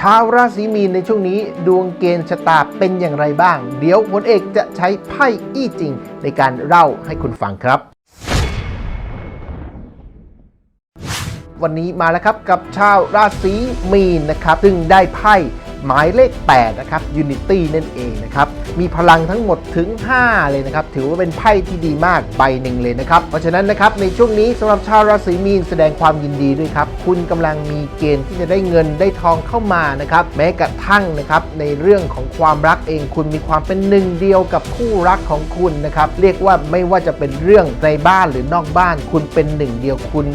ชาวราศีมีนในช่วงนี้ดวงเกณฑ์ชะตาเป็นอย่างไรบ้าง เดี๋ยวผลเอกจะใช้ไพ่อี้จริง ในการเล่าให้คุณฟังครับวันนี้มาแล้วครับกับชาวราศีมีนนะครับ ซึ่งได้ไพ่ หมายเลข 8 นะครับ Unity นั่นเองนะครับ มีพลังทั้งหมดถึง 5 เลยนะครับ ถือว่าเป็นไพ่ที่ดีมากใบหนึ่งเลยนะครับ เพราะฉะนั้นนะครับ ในช่วงนี้สำหรับชาวราศีมีนแสดงความยินดีด้วยครับ คุณกำลังมีเกณฑ์ที่จะได้เงินได้ทองเข้ามานะครับ แม้กระทั่งนะครับ ในเรื่องของความรักเองคุณมีความเป็นหนึ่งเดียวกับคู่รักของคุณนะครับ เรียกว่าไม่ว่าจะเป็นเรื่องในบ้านหรือนอกบ้าน คุณเป็นหนึ่งเดียวคุณ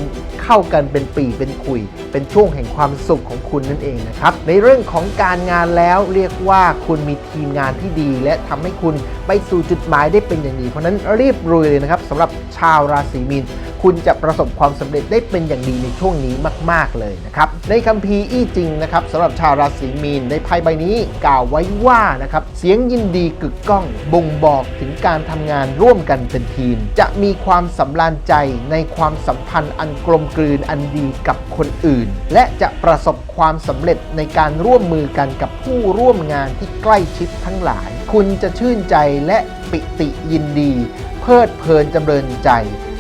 เข้ากันเป็นปีเป็นคุย เป็นช่วงแห่งความสุขของคุณนั่นเองนะครับ ในเรื่องของการการงานแล้วเรียกว่าคุณมีทีมงานที่ดี และทำให้คุณไปสู่จุดหมายได้เป็นอย่างดี เพราะนั้นรีบรุยเลยนะครับสำหรับชาวราศีมีนคุณจะประสบความสำเร็จได้เป็นอย่างดีในช่วงนี้มาก ๆ เลยนะครับ ในคัมภีร์อี้จริงนะครับสำหรับชาวราศีมีนในไพ่ใบนี้กล่าวไว้ว่านะครับเสียงยินดีกึกก้อง บ่งบอกถึงการทำงานร่วมกันเป็นทีม จะมีความสำราญใจในความสัมพันธ์อันกลมกลืนอันดีกับคนอื่น และจะประสบความสำเร็จในการร่วมมือกันกับผู้ร่วมงานที่ใกล้ชิดทั้งหลาย คุณจะชื่นใจและปิติยินดี เพลิดเพลินจำเริญใจ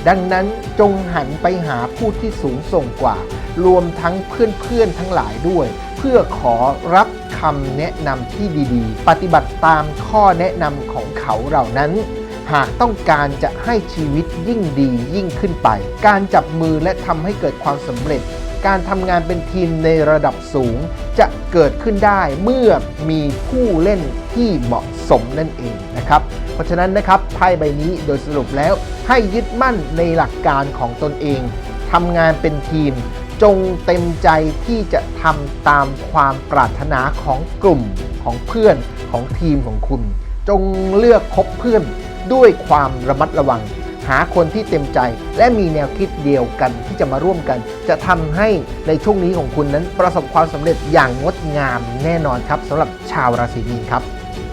ดังนั้นจงหันไปหาผู้ที่สูงส่งกว่า รวมทั้งเพื่อนๆทั้งหลายด้วย เพื่อขอรับคำแนะนำที่ดีๆ ปฏิบัติตามข้อแนะนำของเขาเหล่านั้นหากต้องการจะให้ชีวิตยิ่งดียิ่งขึ้นไป การจับมือและทำให้เกิดความสำเร็จ การทำงานเป็นทีมในระดับสูง จะเกิดขึ้นได้เมื่อมีผู้เล่นที่เหมาะสมนั่นเองนะครับ เพราะฉะนั้นนะครับไพ่ใบนี้โดยสรุปแล้วให้ยึดมั่นในหลักการของตนเองทำงานเป็นทีม จงเต็มใจที่จะทำตามความปรารถนาของกลุ่มของเพื่อนของทีมของคุณ จงเลือกคบเพื่อนด้วยความระมัดระวัง หาคนที่เต็มใจ และมีแนวคิดเดียวกันที่จะมาร่วมกัน จะทำให้ในช่วงนี้ของคุณนั้นประสบความสำเร็จอย่างงดงามแน่นอนครับสำหรับชาวราศีมีนครับ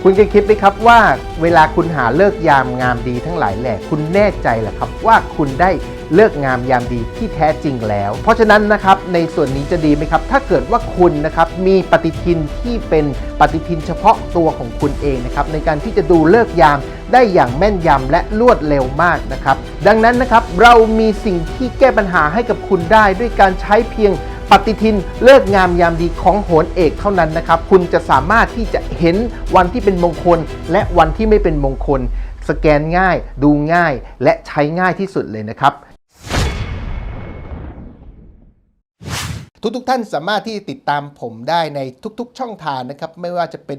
คุณเคยคิดไหมครับว่าเวลาคุณหาเลิกยามงามดีทั้งหลายแหล่คุณแน่ใจเหรอครับว่าคุณได้เลิกงามยามดีที่แท้จริงแล้ว เพราะฉะนั้นนะครับในส่วนนี้จะดีไหมครับ ถ้าเกิดว่าคุณนะครับมีปฏิทินที่เป็นปฏิทินเฉพาะตัวของคุณเองนะครับในการที่จะดูเลิกยามได้อย่างแม่นยำและรวดเร็วมากนะครับ ดังนั้นนะครับเรามีสิ่งที่แก้ปัญหาให้กับคุณได้ด้วยการใช้เพียง ปฏิทินเลิกงามยามดีของโหนเอกเท่านั้นนะครับ คุณจะสามารถที่จะเห็นวันที่เป็นมงคล และวันที่ไม่เป็นมงคล สแกนง่าย ดูง่าย และใช้ง่ายที่สุดเลยนะครับ ทุกๆทท่านสามารถที่ติดตามผมได้ในทุกๆ ช่องทางนะครับ ไม่ว่าจะเป็น